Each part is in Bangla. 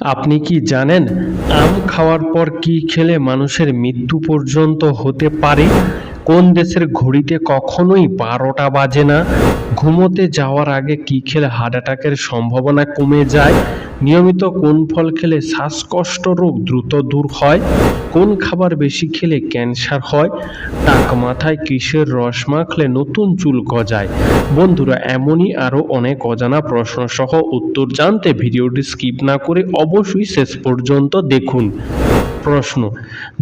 আপনি কি জানেন আম খাওয়ার পর কি খেলে মানুষের মৃত্যু পর্যন্ত হতে পারে? কোন দেশের ঘড়িতে কখনোই বারোটা বাজে না? ঘুমোতে যাওয়ার আগে কি খেলে হার্ট অ্যাটাকের সম্ভাবনা কমে যায়? নিয়মিত কোন ফল খেলে শ্বাসকষ্ট রোগ দ্রুত দূর হয়? কোন খাবার বেশি খেলে ক্যান্সার হয়? টাক মাথায় কিসের রস মাখলে নতুন চুল গজায়? বন্ধুরা, এমনই আরও অনেক অজানা প্রশ্ন সহ উত্তর জানতে ভিডিওটি স্কিপ না করে অবশ্যই শেষ পর্যন্ত দেখুন। প্রশ্ন,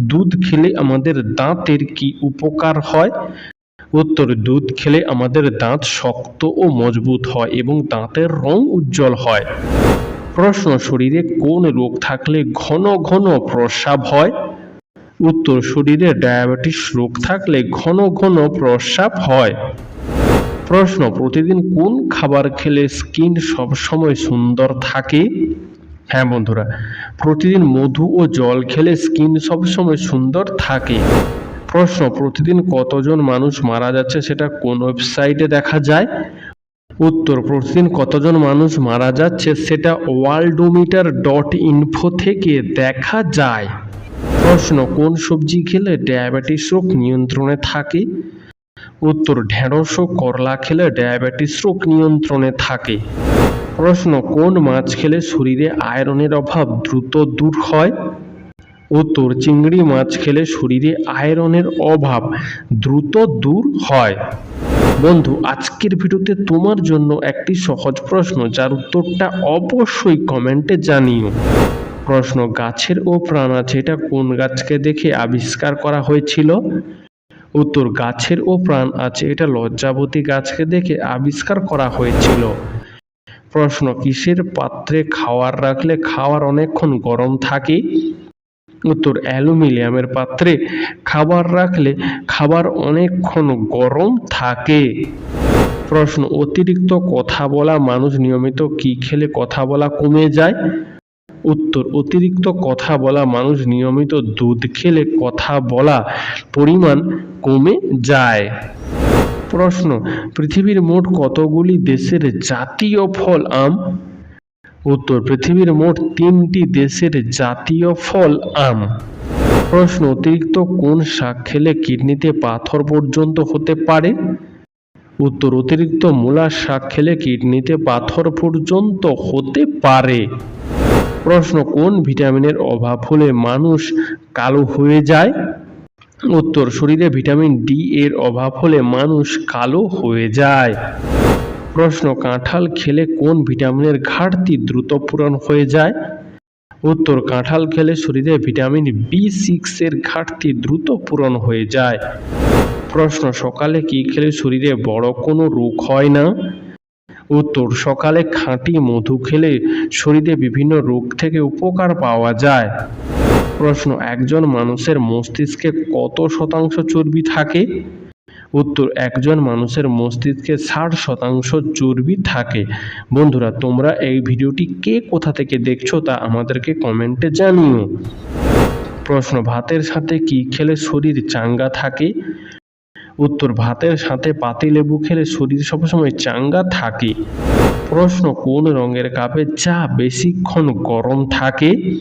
দুধ খেলে আমাদের দাঁতের কি উপকার হয়? উত্তর, দুধ খেলে আমাদের দাঁত শক্ত ও মজবুত হয় এবং দাঁতের রং উজ্জ্বল হয়। প্রশ্ন, শরীরে কোন রোগ থাকলে ঘন ঘন প্রস্রাব হয়? উত্তর, শরীরে ডায়াবেটিস রোগ থাকলে ঘন ঘন প্রস্রাব হয়। প্রশ্ন, প্রতিদিন কোন খাবার খেলে স্কিন সবসময় সুন্দর থাকে? হ্যাঁ বন্ধুরা, প্রতিদিন মধু ও জল খেলে স্কিন সবসময় সুন্দর থাকে। প্রশ্ন, প্রতিদিন কতজন মানুষ মারা যাচ্ছে সেটা কোন ওয়েবসাইটে দেখা যায়? উত্তর, প্রতিদিন কতজন মানুষ মারা যাচ্ছে সেটা ওয়ার্ল্ডোমিটার ডট ইনফো থেকে দেখা যায়। প্রশ্ন, কোন সবজি খেলে ডায়াবেটিস রোগ নিয়ন্ত্রণে থাকে? উত্তর, ঢেঁড়স ও করলা খেলে ডায়াবেটিস রোগ নিয়ন্ত্রণে থাকে। প্রশ্ন, কোন মাছ খেলে শরীরে আয়রনের অভাব দ্রুত দূর হয়? উত্তর, চিংড়ি মাছ খেলে শরীরে আয়রনের অভাব দ্রুত দূর হয়। বন্ধু, আজকের ভিডিওতে তোমার জন্য একটি সহজ প্রশ্ন, যার উত্তরটা অবশ্যই কমেন্টে জানিও। প্রশ্ন, গাছের ও প্রাণ আছে, এটা কোন গাছকে দেখে আবিষ্কার করা হয়েছিল? উত্তর, গাছের ও প্রাণ আছে, এটা লজ্জাবতী গাছকে দেখে আবিষ্কার করা হয়েছিল। প্রশ্ন, কিসের পাত্রে খাওয়ার রাখলে খাওয়ার অনেকক্ষণ গরম থাকে? উত্তর, অ্যালুমিনিয়ামের পাত্রে খাবার রাখলে খাবার অনেকক্ষণ গরম থাকে। প্রশ্ন, অতিরিক্ত কথা বলা মানুষ নিয়মিত কি খেলে কথা বলা কমে যায়? উত্তর, অতিরিক্ত কথা বলা মানুষ নিয়মিত দুধ খেলে কথা বলা পরিমাণ কমে যায়। প্রশ্ন, পৃথিবীর মোট কতগুলি দেশের জাতীয় ফল আম? উত্তর, পৃথিবীর মোট তিনটি দেশের জাতীয় ফল আম। প্রশ্ন, অতিরিক্ত কোন শাক খেলে কিডনিতে পাথর পর্যন্ত হতে পারে? উত্তর, অতিরিক্ত মূলা শাক খেলে কিডনিতে পাথর পর্যন্ত হতে পারে। প্রশ্ন, কোন ভিটামিনের অভাব হলে মানুষ কালো হয়ে যায়? উত্তর, শরীরে ভিটামিন ডি এর অভাব হলে মানুষ কালো হয়ে যায়। প্রশ্ন, কাঁঠাল খেলে কোন ভিটামিনের ঘাটতি দ্রুত পূরণ হয়ে যায়? উত্তর, কাঁঠাল খেলে শরীরে ভিটামিন বি সিক্স এর ঘাটতি দ্রুত পূরণ হয়ে যায়। প্রশ্ন, সকালে কি খেলে শরীরে বড় কোনো রোগ হয় না? উত্তর, সকালে খাঁটি মধু খেলে শরীরে বিভিন্ন রোগ থেকে উপকার পাওয়া যায়। প্রশ্ন, একজন মানুষের মস্তিষ্কে কত শতাংশ চর্বি থাকে? উত্তর, একজন মানুষের মস্তিষ্কে ষাট শতাংশ চর্বি থাকে। বন্ধুরা, তোমরা এই ভিডিওটি কে কোথা থেকে দেখছ তা আমাদেরকে কমেন্টে জানিও। প্রশ্ন, ভাতের সাথে কি খেলে শরীর চাঙ্গা থাকে? উত্তর, ভাতের সাথে পাতিলেবু খেলে শরীর সবসময় চাঙ্গা থাকে। প্রশ্ন, কোন রঙের কাপে চা বেশিক্ষণ গরম থাকে?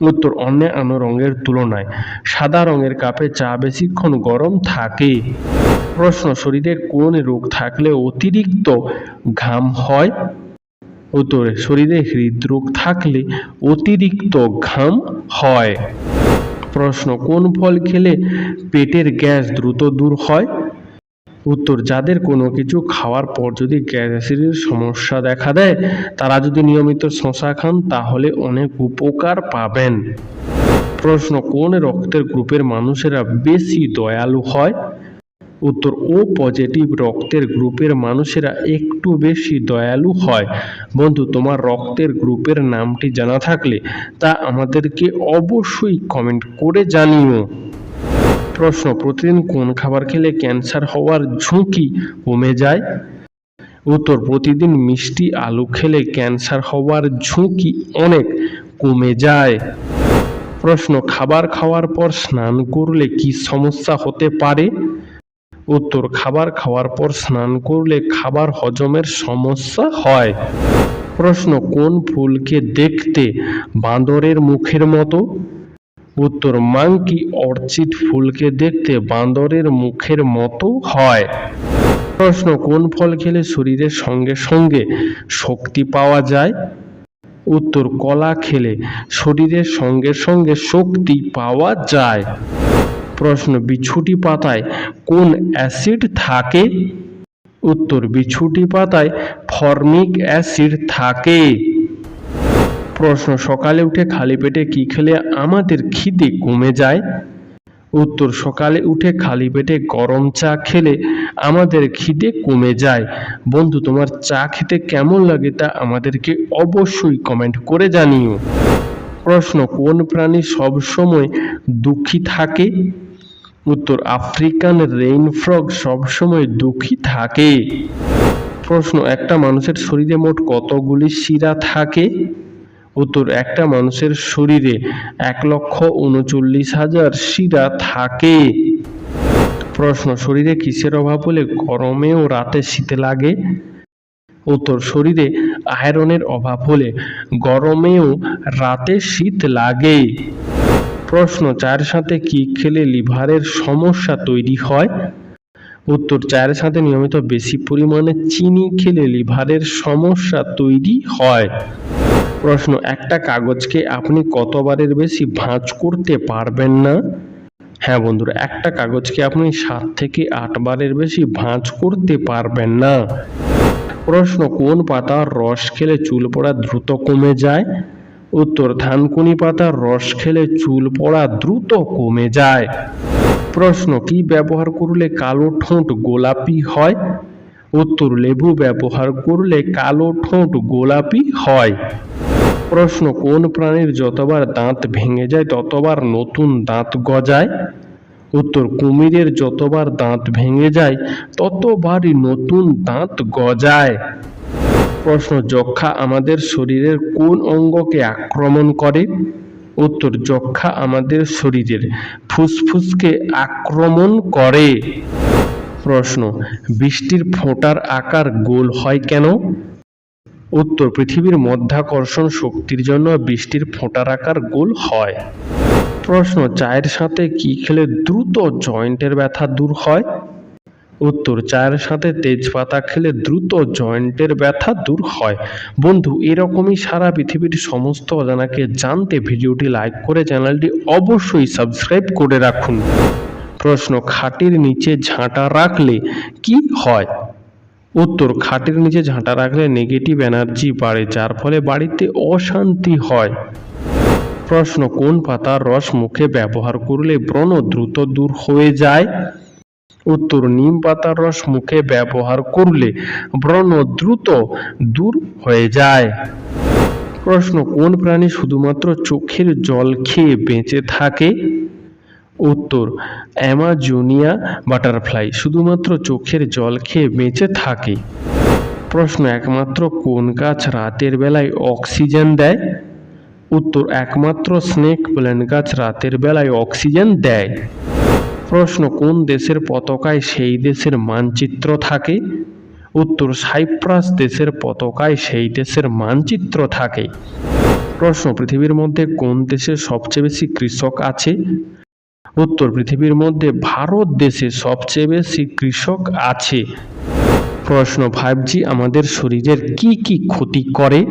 উত্তর অন্য অন্যান্য রঙের তুলনায় সাদা রঙের কাপে চা বেশিক্ষণ গরম থাকে। প্রশ্ন, শরীরে কোন রোগ থাকলে অতিরিক্ত ঘাম হয়? উত্তরে, শরীরে হৃদরোগ থাকলে অতিরিক্ত ঘাম হয়। প্রশ্ন, কোন ফল খেলে পেটের গ্যাস দ্রুত দূর হয়? উত্তর, যাদের কোনো কিছু খাওয়ার পর যদি গ্যাস সমস্যা দেখা দেয়, তারা যদি নিয়মিত শশা খান, তাহলে অনেক উপকার পাবেন। প্রশ্ন, কোন রক্তের গ্রুপের মানুষেরা বেশি দয়ালু হয়? উত্তর, ও পজিটিভ রক্তের গ্রুপের মানুষেরা একটু বেশি দয়ালু হয়। বন্ধু, তোমার রক্তের গ্রুপের নামটি জানা থাকলে তা আমাদেরকে অবশ্যই কমেন্ট করে জানিও। প্রশ্ন, প্রতিদিন কোন খাবার খেলে ক্যান্সার হওয়ার ঝুঁকি কমে যায়? উত্তর, প্রতিদিন মিষ্টি আলু খেলে ক্যান্সার হওয়ার ঝুঁকি অনেক কমে যায়। প্রশ্ন, খাবার খাওয়ার পর স্নান করলে কি সমস্যা হতে পারে? উত্তর, খাবার খাওয়ার পর স্নান করলে খাবার হজমের সমস্যা হয়। প্রশ্ন, কোন ফুলকে দেখতে বাঁদরের মুখের মতো? উত্তর মাংকি অর্চিড ফুলকে দেখতে বাঁদরের মুখের মতো হয়। প্রশ্ন, কোন ফল খেলে শরীরের সঙ্গে সঙ্গে শক্তি পাওয়া যায়? উত্তর, কলা খেলে শরীরের সঙ্গে সঙ্গে শক্তি পাওয়া যায়। প্রশ্ন, বিছুটি পাতায় কোন অ্যাসিড থাকে? উত্তর, বিছুটি পাতায় ফর্মিক অ্যাসিড থাকে। প্রশ্ন, সকালে উঠে খালি পেটে কি খেলে আমাদের খিদে কমে যায়? উত্তর, সকালে উঠে খালি পেটে গরম চা খেলে আমাদের খিদে কমে যায়। বন্ধু, তোমার চা খেতে কেমন লাগে তা আমাদেরকে অবশ্যই কমেন্ট করে জানিও। প্রশ্ন, কোন প্রাণী সব সময় দুঃখী থাকে? উত্তর, আফ্রিকান রেইন ফ্রগ সবসময় দুঃখী থাকে। প্রশ্ন, একটা মানুষের শরীরে মোট কতগুলি শিরা থাকে? উত্তর, একটা মানুষের শরীরে এক লক্ষ উনচল্লিশ হাজার শিরা থাকে। প্রশ্ন, শরীরে কিসের অভাব হলে গরমে ও রাতে শীতে লাগে? উত্তর, শরীরে আয়রনের অভাব হলে গরমেও রাতে শীত লাগে। প্রশ্ন, চায়ের সাথে কি খেলে লিভারের সমস্যা তৈরি হয়? উত্তর, চায়ের সাথে নিয়মিত বেশি পরিমাণে চিনি খেলে লিভারের সমস্যা তৈরি হয়। প্রশ্ন, একটা কাগজকে আপনি কতবারের বেশি ভাঁজ করতে পারবেন না? হ্যাঁ বন্ধুরা, একটা কাগজকে আপনি সাত থেকে আট বারের বেশি ভাঁজ করতে পারবেন না। প্রশ্ন, কোন পাতার রস খেলে চুল পড়া দ্রুত কমে যায়? উত্তর, ধানকুনি পাতার রস খেলে চুল পড়া দ্রুত কমে যায়। প্রশ্ন, কি ব্যবহার করলে কালো ঠোঁট গোলাপি হয়? উত্তর, লেবু ব্যবহার করলে কালো ঠোঁট গোলাপি হয়। প্রশ্ন, কোন প্রাণীর যতবার দাঁত ভেঙে যায়, ততবার নতুন দাঁত গজায়? উত্তর, কুমিরের যতবার দাঁত ভেঙে যায়, ততবারই নতুন দাঁত গজায়। প্রশ্ন, যক্ষা আমাদের শরীরের কোন অঙ্গকে আক্রমণ করে? উত্তর, যক্ষা আমাদের শরীরের ফুসফুসকে আক্রমণ করে। প্রশ্ন, বৃষ্টির ফোঁটার আকার গোল হয় কেন? উত্তর, পৃথিবীর মধ্যাকর্ষণ শক্তির জন্য বৃষ্টির ফোঁটার আকার গোল হয়। প্রশ্ন, চায়ের সাথে কি খেলে দ্রুত জয়েন্টের ব্যথা দূর হয়? উত্তর, চায়ের সাথে তেজপাতা খেলে দ্রুত জয়েন্টের ব্যথা দূর হয়। বন্ধু, এরকমই সারা পৃথিবীর সমস্ত অজানাকে জানতে ভিডিওটি লাইক করে চ্যানেলটি অবশ্যই সাবস্ক্রাইব করে রাখুন। প্রশ্ন, খাটের নিচে ঝাঁটা রাখলে কি হয়? উত্তর, খাটের নিচে ঝাঁটা রাখলে নেগেটিভ এনার্জি বাড়ে, যার ফলে বাড়িতে অশান্তি হয়। প্রশ্ন, কোন পাতার রস মুখে ব্যবহার করলে ব্রণ দ্রুত দূর হয়ে যায়? উত্তর, নিম পাতার রস মুখে ব্যবহার করলে ব্রণ দ্রুত দূর হয়ে যায়। প্রশ্ন, কোন প্রাণী শুধুমাত্র চোখের জল খেয়ে বেঁচে থাকে? উত্তর, অ্যামাজোনিয়া বাটারফ্লাই শুধুমাত্র চোখের জল খেয়ে বেঁচে থাকে। প্রশ্ন, একমাত্র কোন গাছ রাতের বেলায় অক্সিজেন দেয়? উত্তর, একমাত্র স্নেক প্ল্যান্ট গাছ রাতের বেলায় অক্সিজেন দেয়। প্রশ্ন, কোন দেশের পতাকায় সেই দেশের মানচিত্র থাকে? উত্তর, সাইপ্রাস দেশের পতাকায় সেই দেশের মানচিত্র থাকে। প্রশ্ন, পৃথিবীর মধ্যে কোন দেশে সবচেয়ে বেশি কৃষক আছে? উত্তর পৃথিবীর মধ্যে ভারত দেশে সবচেয়ে বেশি কৃষক আছে। প্রশ্ন ফাইভ জি আমাদের শরীরের কি কি ক্ষতি করে?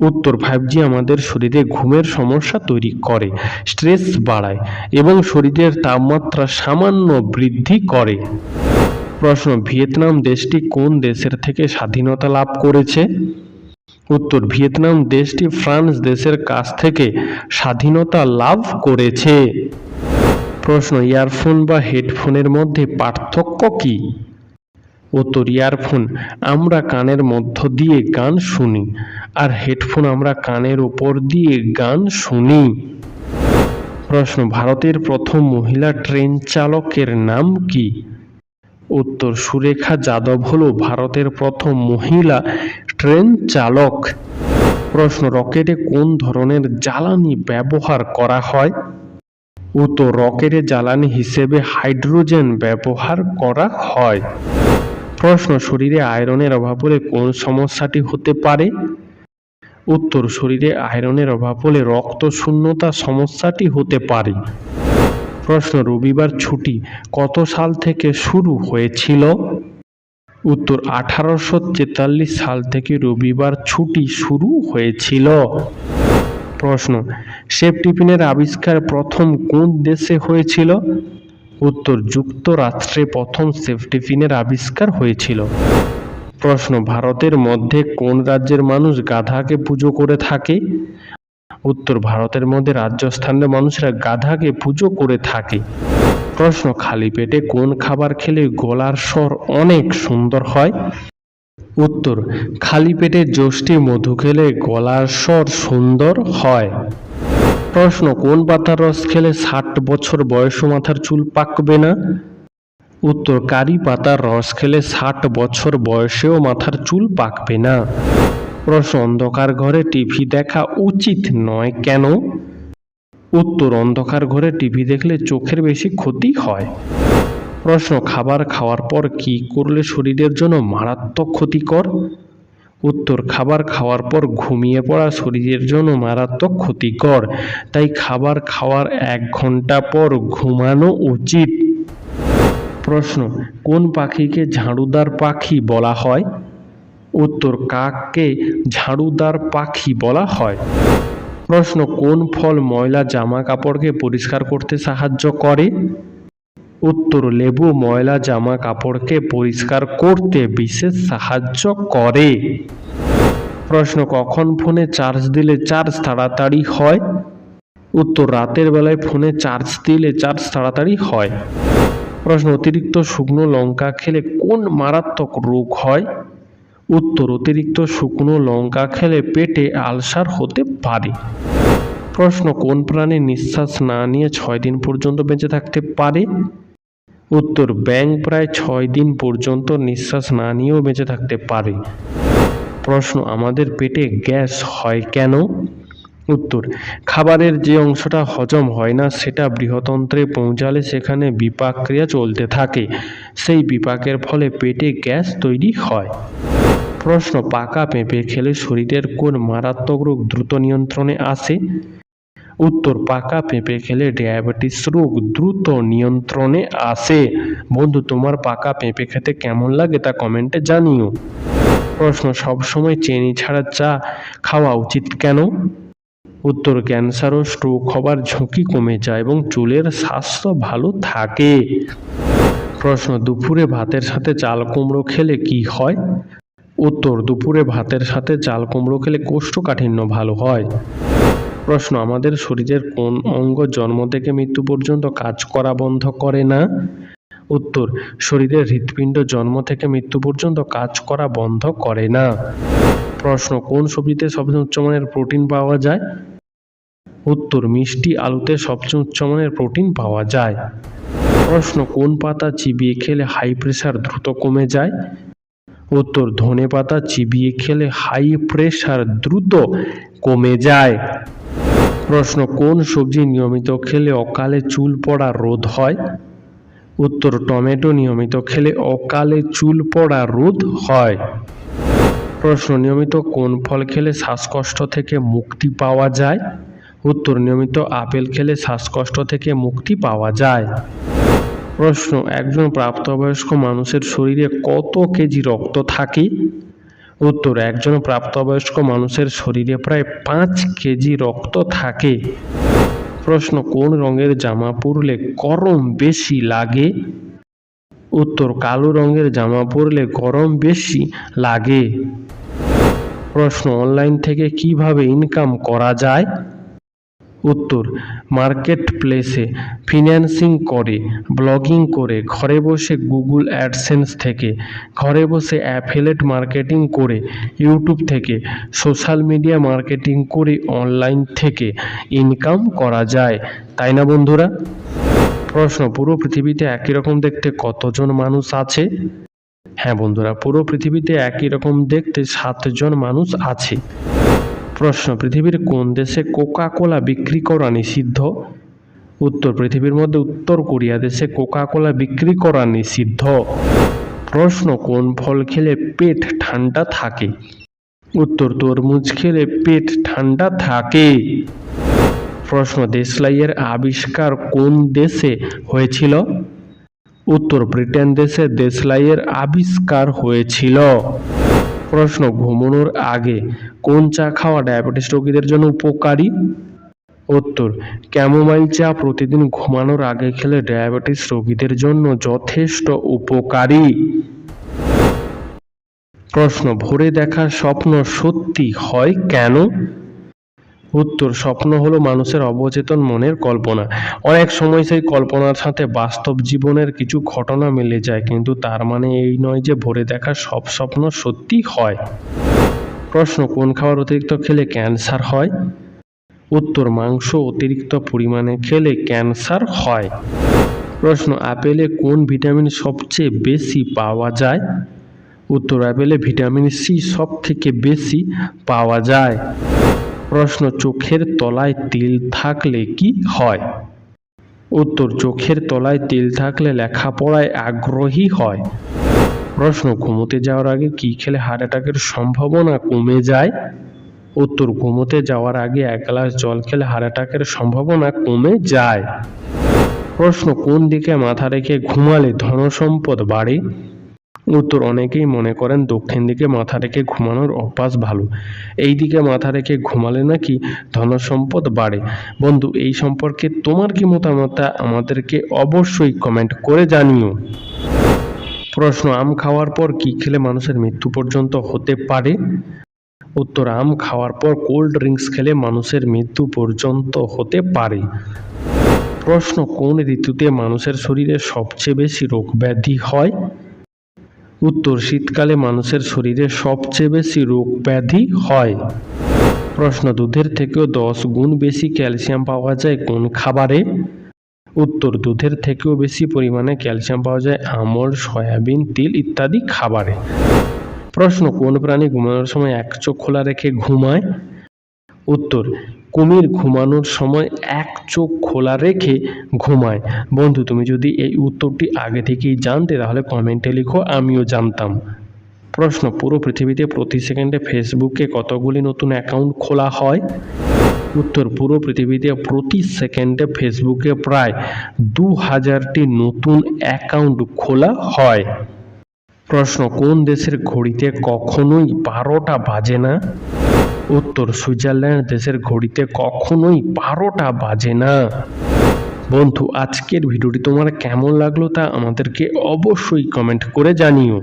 উত্তর ফাইভ জি আমাদের শরীরে ঘুমের সমস্যা তৈরি করে স্ট্রেস বাড়ায় এবং শরীরের তাপমাত্রা সামান্য বৃদ্ধি করে। প্রশ্ন, ভিয়েতনাম দেশটি কোন দেশের থেকে স্বাধীনতা লাভ করেছে? উত্তর, ভিয়েতনাম দেশটি ফ্রান্স দেশের কাছ থেকে স্বাধীনতা লাভ করেছে। প্রশ্ন, ইয়ারফোন বা হেডফোনের মধ্যে পার্থক্য কি? উত্তর, ইয়ারফোন। আমরা কানের মধ্য দিয়ে গান শুনি আর হেডফোন আমরা কানের উপর দিয়ে গান শুনি। প্রশ্ন, ভারতের প্রথম মহিলা ট্রেন চালকের নাম কি? উত্তর, সুরেখা যাদব হল ভারতের প্রথম মহিলা ট্রেন চালক। প্রশ্ন, রকেটে কোন ধরনের জ্বালানি ব্যবহার করা হয়? উত্তর রকেটে জ্বালানি হিসেবে হাইড্রোজেন ব্যবহার করা হয়। প্রশ্ন, শরীরে আয়রনের অভাব হলে কোন সমস্যাটি হতে পারে? উত্তর, শরীরে আয়রনের অভাব হলে রক্ত শূন্যতা সমস্যাটি হতে পারে। প্রশ্ন, রবিবার ছুটি কত সাল থেকে শুরু হয়েছিল? উত্তর, আঠারোশো তেতাল্লিশ সাল থেকে রবিবার ছুটি শুরু হয়েছিল। প্রশ্ন শেপ টিফিনের আবিষ্কার প্রথম কোন দেশে হয়েছিল? উত্তর, যুক্তরাষ্ট্রে প্রথম শেপ টিফিনের আবিষ্কার হয়েছিল। প্রশ্ন, ভারতের মধ্যে কোন রাজ্যের মানুষ গাধাকে পুজো করে থাকে? উত্তর, ভারতের মধ্যে রাজস্থানের মানুষরা গাধাকে পুজো করে থাকে। প্রশ্ন, খালি পেটে কোন খাবার খেলে গলার স্বর অনেক সুন্দর হয়? উত্তর, খালি পেটে যষ্টি মধু খেলে গলার স্বর সুন্দর হয়। প্রশ্ন, কোন পাতার রস খেলে ষাট বছর বয়সও মাথার চুল পাকবে না? উত্তর, কারি পাতার রস খেলে ষাট বছর বয়সেও মাথার চুল পাকবে না। প্রশ্ন, অন্ধকার ঘরে টিভি দেখা উচিত নয় কেন? উত্তর, অন্ধকার ঘরে টিভি দেখলে চোখের বেশি ক্ষতি হয়। প্রশ্ন খাবার খাওয়ার পর কি করলে শরীরের জন্য মারাত্মক ক্ষতিকর? উত্তর, খাবার খাওয়ার পর ঘুমিয়ে পড়া শরীরের জন্য মারাত্মক ক্ষতিকর। তাই খাবার খাওয়ার এক ঘণ্টা পর ঘুমানো উচিত। প্রশ্ন, কোন পাখিকে ঝাড়ুদার পাখি বলা হয়? উত্তর, কাককে ঝাড়ুদার পাখি বলা হয়। প্রশ্ন, কোন ফল ময়লা জামা কাপড়কে পরিষ্কার করতে সাহায্য করে? উত্তর, লেবু, ময়লা জামা কাপড়কে পরিষ্কার করতে বিশেষ সাহায্য করে। প্রশ্ন, কখন ফোনে চার্জ দিলে চার্জ তাড়াতাড়ি হয়? উত্তর, রাতের বেলায় ফোনে চার্জ দিলে চার্জ তাড়াতাড়ি হয়। প্রশ্ন, অতিরিক্ত শুকনো লঙ্কা খেলে কোন মারাত্মক রোগ হয়? উত্তর, অতিরিক্ত শুকনো লঙ্কা খেলে পেটে আলসার হতে পারে। প্রশ্ন, কোন প্রাণী নিঃশ্বাস না নিয়ে ছয় দিন পর্যন্ত বেঁচে থাকতে পারে? উত্তর, ব্যাঙ প্রায় ছয় দিন পর্যন্ত নিঃশ্বাস না নিয়েও বেঁচে থাকতে পারে। প্রশ্ন, আমাদের পেটে গ্যাস হয় কেন? উত্তর, খাবারের যে অংশটা হজম হয় না, সেটা বৃহতন্ত্রে পৌঁছালে সেখানে বিপাক ক্রিয়া চলতে থাকে। সেই বিপাকের ফলে পেটে গ্যাস তৈরি হয়। প্রশ্ন, পাকা পেঁপে খেলে শরীরের কোন মারাত্মক রোগ দ্রুত নিয়ন্ত্রণে আসে? উত্তর পাকা পেঁপে খেলে ডায়াবেটিস রোগ দ্রুত নিয়ন্ত্রণে আসে। বন্ধু, তোমার পাকা পেঁপে খেতে কেমন লাগে তা কমেন্টে জানিও। প্রশ্ন, সবসময় চিনি ছাড়া চা খাওয়া উচিত কেন? উত্তর, ক্যান্সার ও স্ট্রোক হবার ঝুঁকি কমে যায় এবং চুলের স্বাস্থ্য ভালো থাকে। প্রশ্ন, দুপুরে ভাতের সাথে চাল কুমড়ো খেলে কি হয়? উত্তর, দুপুরে ভাতের সাথে চাল কুমড়ো খেলে কোষ্ঠকাঠিন্য ভালো হয়। প্রশ্ন, আমাদের শরীরের কোন অঙ্গ জন্ম থেকে মৃত্যু পর্যন্ত কাজ করা বন্ধ করে না? উত্তর, শরীরের হৃৎপিণ্ড জন্ম থেকে মৃত্যু পর্যন্ত কাজ করা বন্ধ করে না। প্রশ্ন, কোন সবজিতে সবচেয়ে উচ্চমানের প্রোটিন পাওয়া যায়? উত্তর, মিষ্টি আলুতে সবচেয়ে উচ্চমানের প্রোটিন পাওয়া যায়। প্রশ্ন, কোন পাতা চিবিয়ে খেলে হাই প্রেশার দ্রুত কমে যায়? উত্তর, ধনে পাতা চিবিয়ে খেলে হাই প্রেশার দ্রুত কমে যায়। প্রশ্ন, কোন সবজি নিয়মিত খেলে অকালে চুল পড়া রোধ হয়? উত্তর, টমেটো নিয়মিত খেলে অকালে চুল পড়া রোধ হয়। প্রশ্ন, নিয়মিত কোন ফল খেলে শ্বাসকষ্ট থেকে মুক্তি পাওয়া যায়? উত্তর, নিয়মিত আপেল খেলে শ্বাসকষ্ট থেকে মুক্তি পাওয়া যায়। প্রশ্ন, একজন প্রাপ্তবয়স্ক মানুষের শরীরে কত কেজি রক্ত থাকে? উত্তর, একজন প্রাপ্তবয়স্ক মানুষের শরীরে প্রায় পাঁচ কেজি রক্ত থাকে। প্রশ্ন, কোন রঙের জামা পরলে গরম বেশি লাগে? উত্তর, কালো রঙের জামা পরলে গরম বেশি লাগে। প্রশ্ন, অনলাইন থেকে কীভাবে ইনকাম করা যায়? উত্তর মার্কেট প্লেসে ফিন্যান্সিং করে, ব্লগিং করে, ঘরে বসে গুগল অ্যাডসেন্স থেকে, ঘরে বসে অ্যাফিলেট মার্কেটিং করে, ইউটিউব থেকে, সোশ্যাল মিডিয়া মার্কেটিং করে অনলাইন থেকে ইনকাম করা যায়। তাই না বন্ধুরা? প্রশ্ন, পুরো পৃথিবীতে একই রকম দেখতে কতজন মানুষ আছে? হ্যাঁ বন্ধুরা, পুরো পৃথিবীতে একই রকম দেখতে সাতজন মানুষ আছে। প্রশ্ন, পৃথিবীর কোন দেশে কোকা কোলা বিক্রি করা নিষিদ্ধ? উত্তর, পৃথিবীর মধ্যে উত্তর কোরিয়া দেশে কোকা কোলা বিক্রি করা নিষিদ্ধ। প্রশ্ন, কোন ফল খেলে পেট ঠান্ডা থাকে? উত্তর, তরমুজ খেলে পেট ঠান্ডা থাকে। প্রশ্ন, দেশলাইয়ের আবিষ্কার কোন দেশে হয়েছিল? উত্তর, ব্রিটেন দেশে দেশলাইয়ের আবিষ্কার হয়েছিল। প্রশ্ন ঘুমানোর আগে কোন চা খাওয়া ডায়াবেটিস রোগীদের জন্য উপকারী? উত্তর ক্যামোমাইল চা প্রতিদিন ঘুমানোর আগে খেলে ডায়াবেটিস রোগীদের জন্য যথেষ্ট উপকারী। প্রশ্ন, ভোরে দেখা স্বপ্ন সত্যি হয় কেন? উত্তর, স্বপ্ন হলো মানুষের অবচেতন মনের কল্পনা। অনেক সময় সেই কল্পনার সাথে বাস্তব জীবনের কিছু ঘটনা মিলে যায়, কিন্তু তার মানে এই নয় যে ভোরে দেখা সব স্বপ্ন সত্যি হয়। প্রশ্ন, কোন খাবার অতিরিক্ত খেলে ক্যান্সার হয়? উত্তর, মাংস অতিরিক্ত পরিমাণে খেলে ক্যান্সার হয়। প্রশ্ন, আপেলে কোন ভিটামিন সবচেয়ে বেশি পাওয়া যায়? উত্তর, আপেলে ভিটামিন সি সব থেকে বেশি পাওয়া যায়। প্রশ্ন, চোখের তলায় তিল থাকলে কি হয়? উত্তর, চোখের তলায় তিল থাকলে লেখাপড়ায় আগ্রহী হয়। প্রশ্ন, ঘুমোতে যাওয়ার আগে কি খেলে হার্ট অ্যাটাকের সম্ভাবনা কমে যায়? উত্তর, ঘুমোতে যাওয়ার আগে এক গ্লাস জল খেলে হার্ট অ্যাটাকের সম্ভাবনা কমে যায়। প্রশ্ন, কোন দিকে মাথা রেখে ঘুমালে ধনসম্পদ বাড়ে? উত্তর, অনেকেই মনে করেন দক্ষিণ দিকে মাথা রেখে ঘুমানোর অভ্যাস ভালো। এই দিকে মাথা রেখে ঘুমালে নাকি ধনসম্পদ বাড়ে। বন্ধু, এই সম্পর্কে তোমার কি মতামত আমাদেরকে অবশ্যই কমেন্ট করে জানিও। প্রশ্ন, আম খাওয়ার পর কি খেলে মানুষের মৃত্যু পর্যন্ত হতে পারে? উত্তর, আম খাওয়ার পর কোল্ড ড্রিঙ্কস খেলে মানুষের মৃত্যু পর্যন্ত হতে পারে। প্রশ্ন, কোন ঋতুতে মানুষের শরীরে সবচেয়ে বেশি রোগ ব্যাধি হয়? উত্তর, শীতকালে মানুষের শরীরে সবচেয়ে বেশি রোগ ব্যাধি হয়। প্রশ্ন দুধের থেকেও দশ গুণ বেশি ক্যালসিয়াম পাওয়া যায় কোন খাবারে? উত্তর, দুধের থেকেও বেশি পরিমাণে ক্যালসিয়াম পাওয়া যায় আমল, সয়াবিন, তিল ইত্যাদি খাবারে। প্রশ্ন, কোন প্রাণী ঘুমানোর সময় এক চোখ খোলা রেখে ঘুমায়? উত্তর কুমির ঘুমানোর সময় এক চোখ খোলা রেখে ঘুমায়। বন্ধু, তুমি যদি এই উত্তরটি আগে থেকেই জানতে, তাহলে কমেন্টে লিখো, আমিও জানতাম। প্রশ্ন, পুরো পৃথিবীতে প্রতি সেকেন্ডে ফেসবুকে কতগুলি নতুন অ্যাকাউন্ট খোলা হয়? উত্তর, পুরো পৃথিবীতে প্রতি সেকেন্ডে ফেসবুকে প্রায় দু হাজারটি নতুন অ্যাকাউন্ট খোলা হয়। প্রশ্ন, কোন দেশের ঘড়িতে কখনোই বারোটা বাজে না? উত্তর সুইজারল্যান্ড দেশের ঘড়িতে কখনোই বারোটা বাজে না। বন্ধু, আজকের ভিডিওটি তোমার কেমন লাগল তা আমাদেরকে অবশ্যই কমেন্ট করে জানিও।